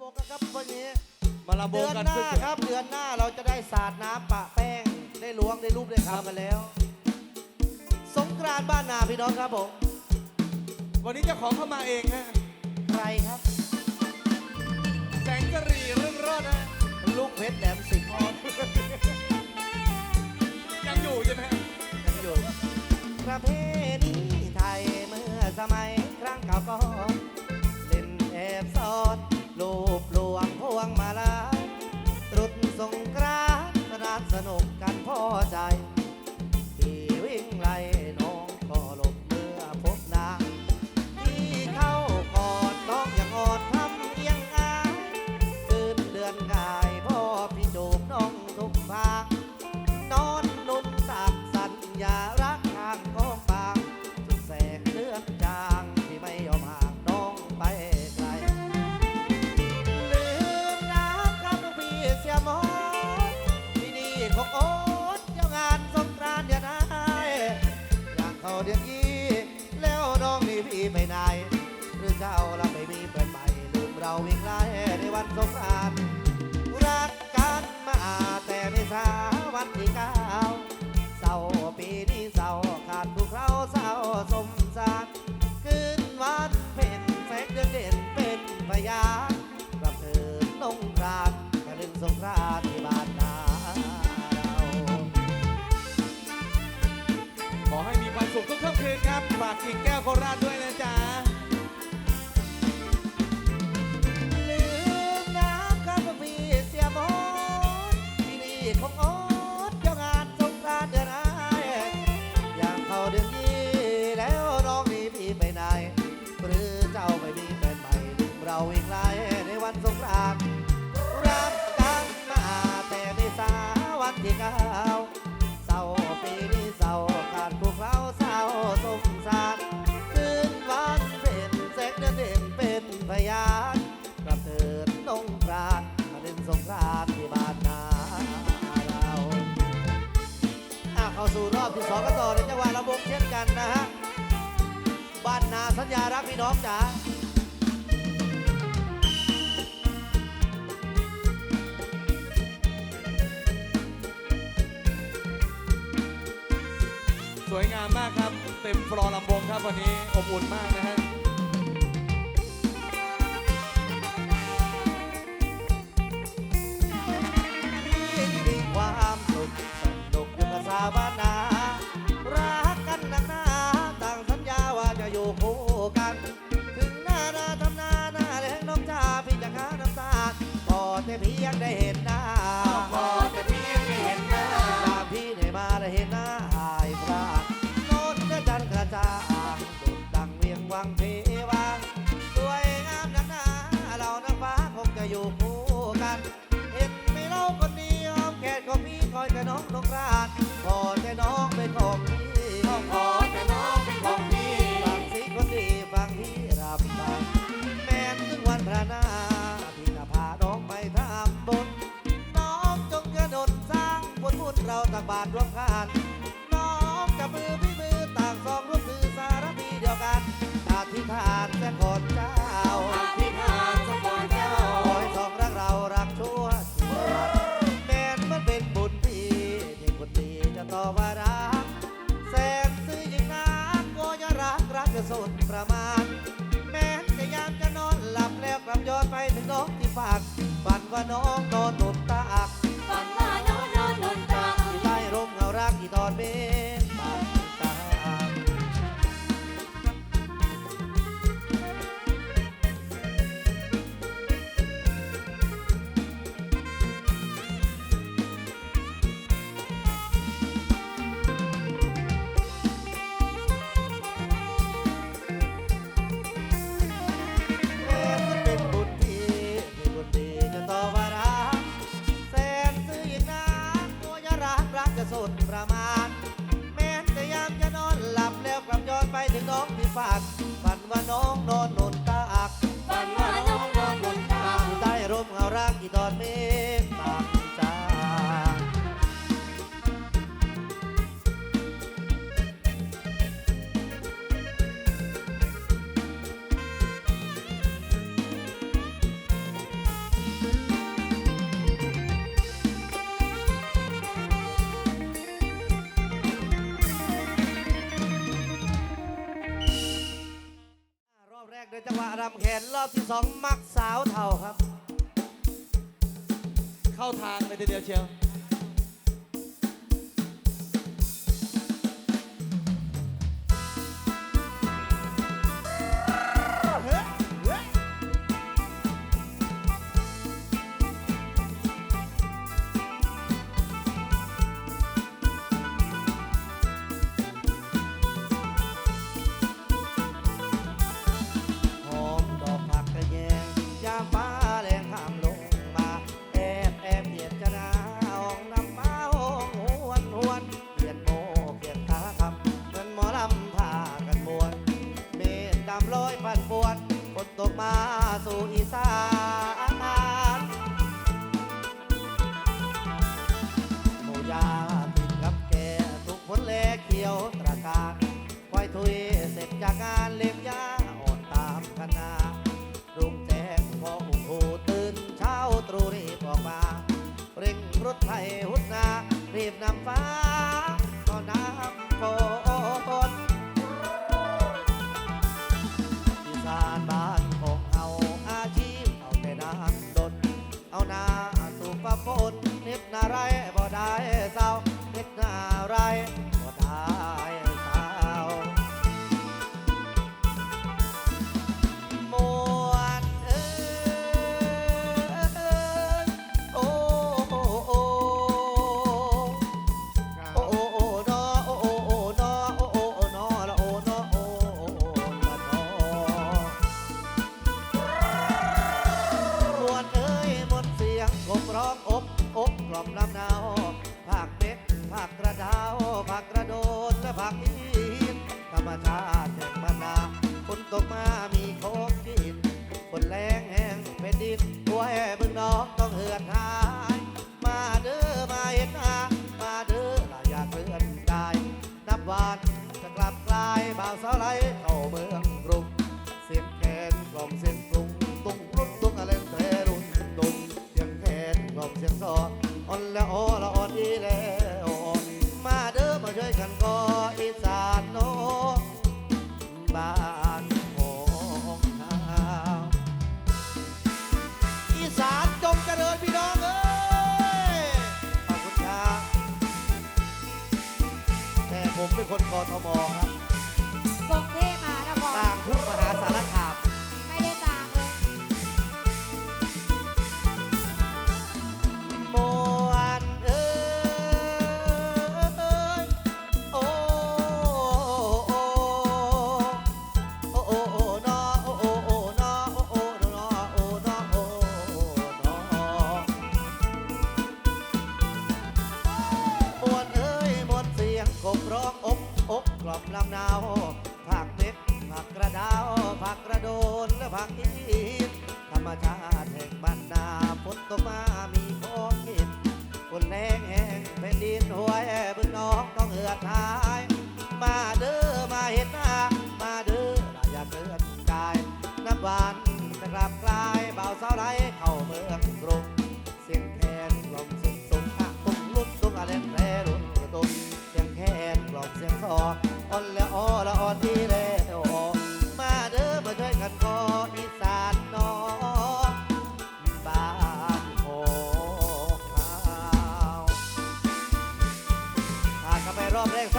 บกครับวันนี้มาระบเดือนหน้าครับ เดือนหน้าเราจะได้สาดน้ำปะแป้งได้ล้วงได้รูปได้ครับกันแล้ว สงกรานบ้านนาพี่น้องครับผมวันนี้เจ้าของเข้ามาเองฮะใครครับ แสงกะรีเรื่องรอดนะลูกเพชรแหลมสิงห์ยังอยู่ใช่ไหมยังอยู่ประเพณีไทยเมื่อสมัยครั้งเก่าก็เล่นแอบซอดลู งมาลาตรุษสงกรานต์สนานสนุกกันพอใจ กิ่งแก้วโคราชด้วยนะจ๊ะลืมน้ำครับพี่เสียบอดที่นี่ของอดเจ้างานสงกรานเดือนอ้ายอยากเข้าเดือนยี่แล้วน้องนี่พี่ไปไหนหรือเจ้าไปมีแฟนใหม่ลืมเราอีกไรในวันสงกรานรับกันมาแต่ในสาวันที่ก้า องกันต่อในจังหวะระบบเช่นกันนะฮะ บ้านนาสัญญารักพี่น้องจ๋าสวยงามมากครับ เต็มฟลอร์ลำวงครับวันนี้อบอุ่นมากนะฮะ I know. รำแขนรอบที่สองมักสาวเท่าครับ เข้าทางเลยทีเดียวเชียว ยขันก็อีสานโนบานของขาอีสานจงเจริญพี่น้องเอ้บคุครับแต่ผมเป็นคนกอทม ลำนาวผักเม็ดผักกระดาวผักกระโดนและผักอี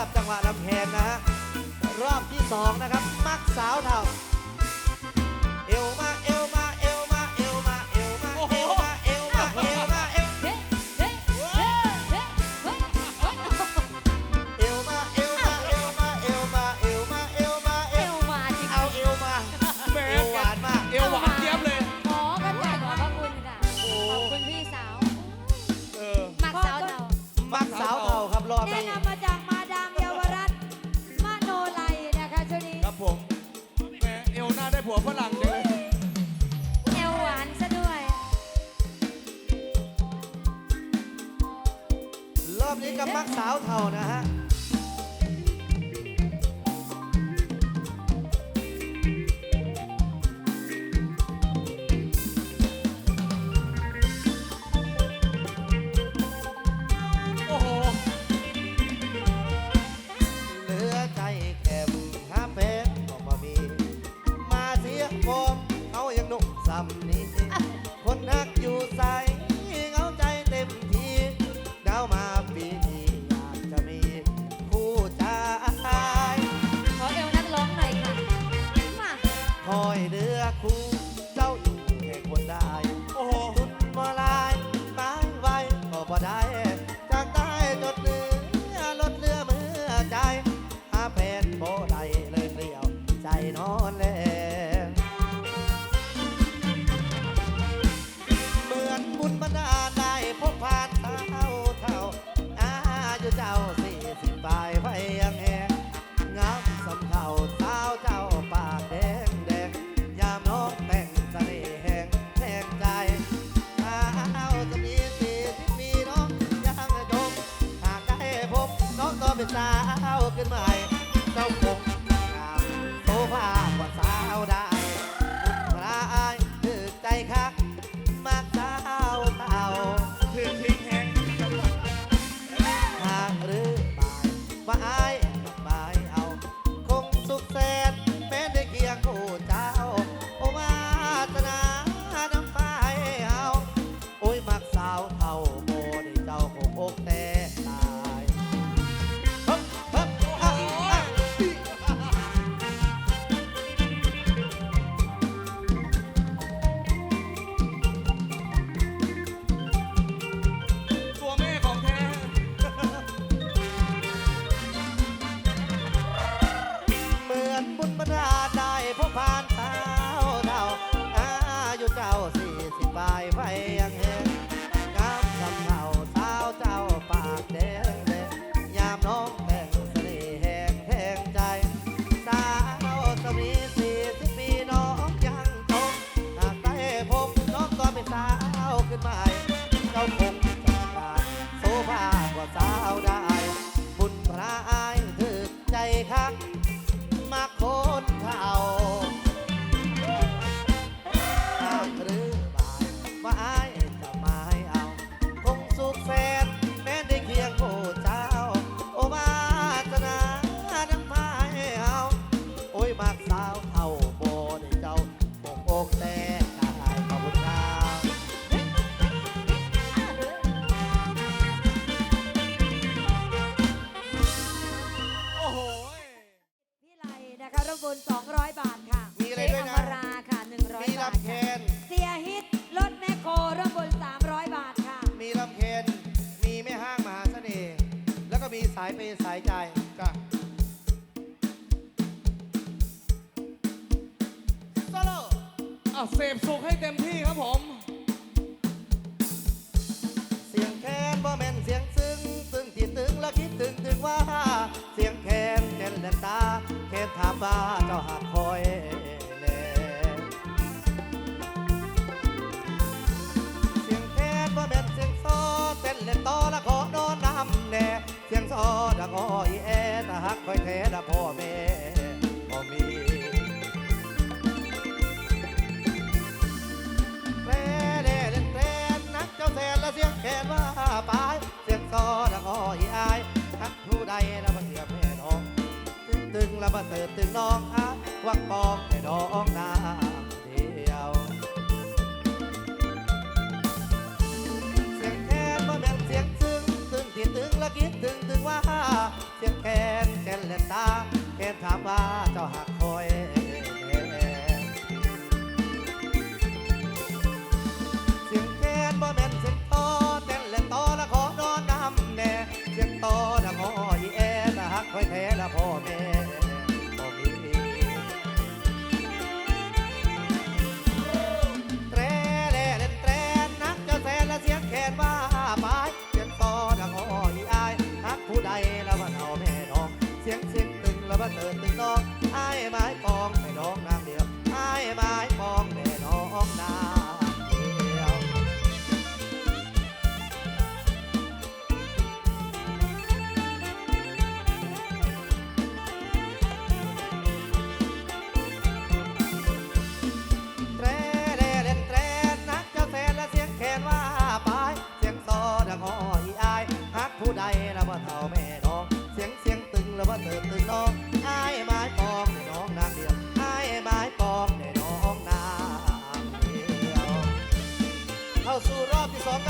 หรับจังหวะลำแพงนะฮะรอบที่สองนะครับ มักสาวเท่า หน้าได้ผัวฝรั่งจังเลยเหวนซะด้วย รอบนี้กับมักสาวเท่านะฮะ เป็นสาวขึ้นมาใหม่ เสพสุขให้เต็มที่ครับผม เสียงแคนบ่แม่นเสียงซึ้งซึ้งที่ตึงและคิดตึงตึงว่า เสียงแคนเน่นเหลนตาแคนถามว่าเจ้าหากคอยแลเสียงแคนบ่แมนเสียงซอเต้นเลนตอละขอนอนนำแน่เสียงซดังอ้อยแอตาหักคอยแท้ดะพ่อแม่ ซอละอ้อยอายทักผู้ใดละบ่เสือแม่น้อง ตึงตึงละบ่เติร์ตึงน้องอาวักปอกแม่ดอกนางเดียว เสียงแคนบ่แม่นเสียงซึ้งตึที่ตึงละคิดตึงตึงว่า เสียงแคนแคนเลนตาแคนถามว่าเจ้าหัก Earth เข้าสู่รอบที่สอง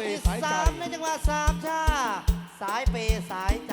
ที่สามในจังหวะสามชาสายเปสายใจ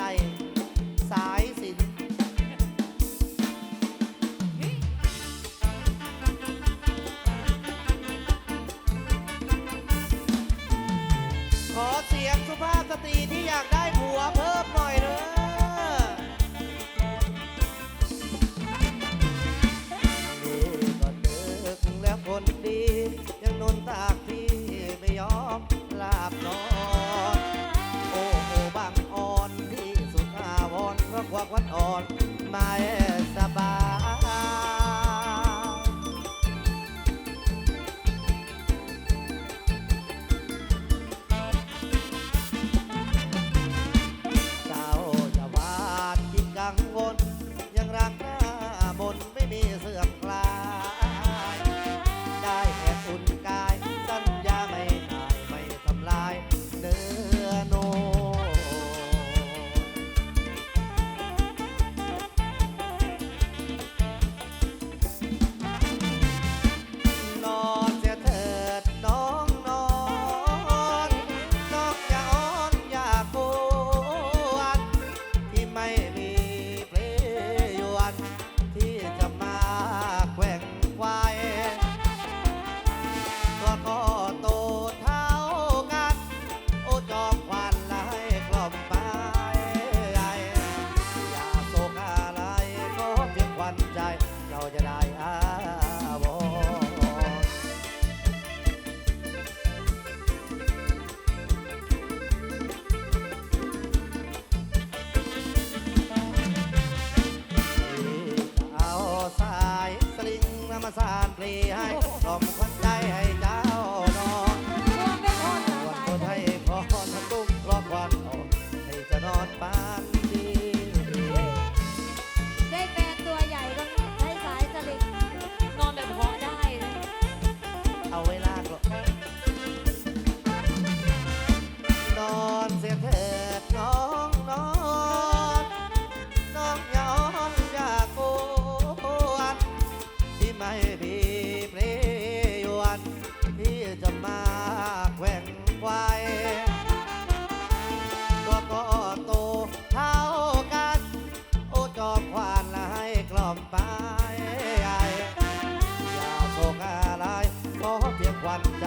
วัดใจ